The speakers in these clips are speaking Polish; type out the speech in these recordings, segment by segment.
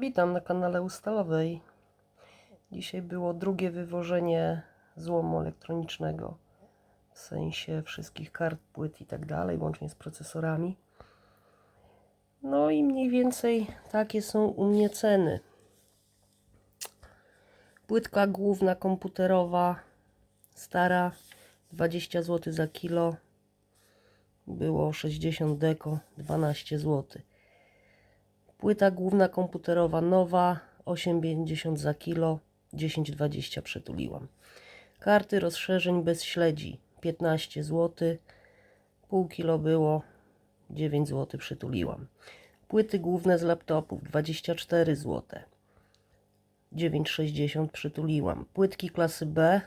Witam na kanale Ustalowej. Dzisiaj było drugie wywożenie złomu elektronicznego. W sensie wszystkich kart, płyt i tak dalej, łącznie z procesorami. No i mniej więcej takie są u mnie ceny. Płytka główna komputerowa, stara, 20 zł za kilo. Było 60 deko, 12 zł. Płyta główna komputerowa nowa, 8,50 za kilo, 10,20 przytuliłam. Karty rozszerzeń bez śledzi, 15 zł, pół kilo było, 9 zł przytuliłam. Płyty główne z laptopów, 24 zł, 9,60 przytuliłam. Płytki klasy B,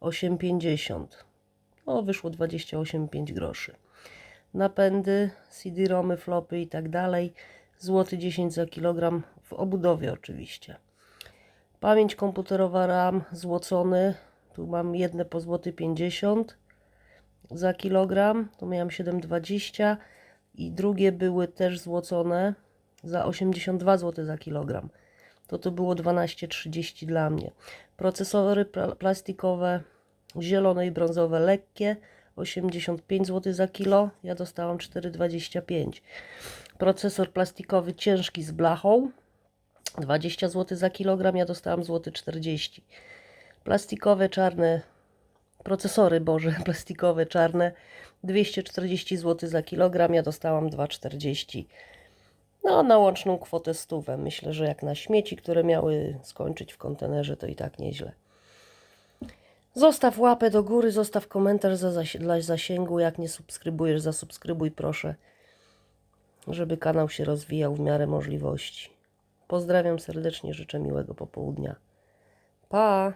8,50, no wyszło 28,5 groszy. Napędy, CD-romy, flopy i tak dalej, złoty 10 za kilogram w obudowie oczywiście. Pamięć komputerowa RAM złocony. Tu mam jedne po złoty 50 za kilogram. Tu miałam 7,20 i drugie były też złocone za 82 zł za kilogram. To to było 12,30 dla mnie. Procesory pla- plastikowe zielone i brązowe lekkie 85 zł za kilo. Ja dostałam 4,25. Procesor plastikowy ciężki z blachą 20 zł za kilogram, ja dostałam złoty 40. Plastikowe czarne procesory, boże, plastikowe czarne 240 zł za kilogram, ja dostałam 2,40. No, na łączną kwotę stówę. Myślę, że jak na śmieci, które miały skończyć w kontenerze, to i tak nieźle. Zostaw łapę do góry, zostaw komentarz za dla zasięgu. Jak nie subskrybujesz, zasubskrybuj proszę, żeby kanał się rozwijał w miarę możliwości. Pozdrawiam serdecznie, życzę miłego popołudnia. Pa!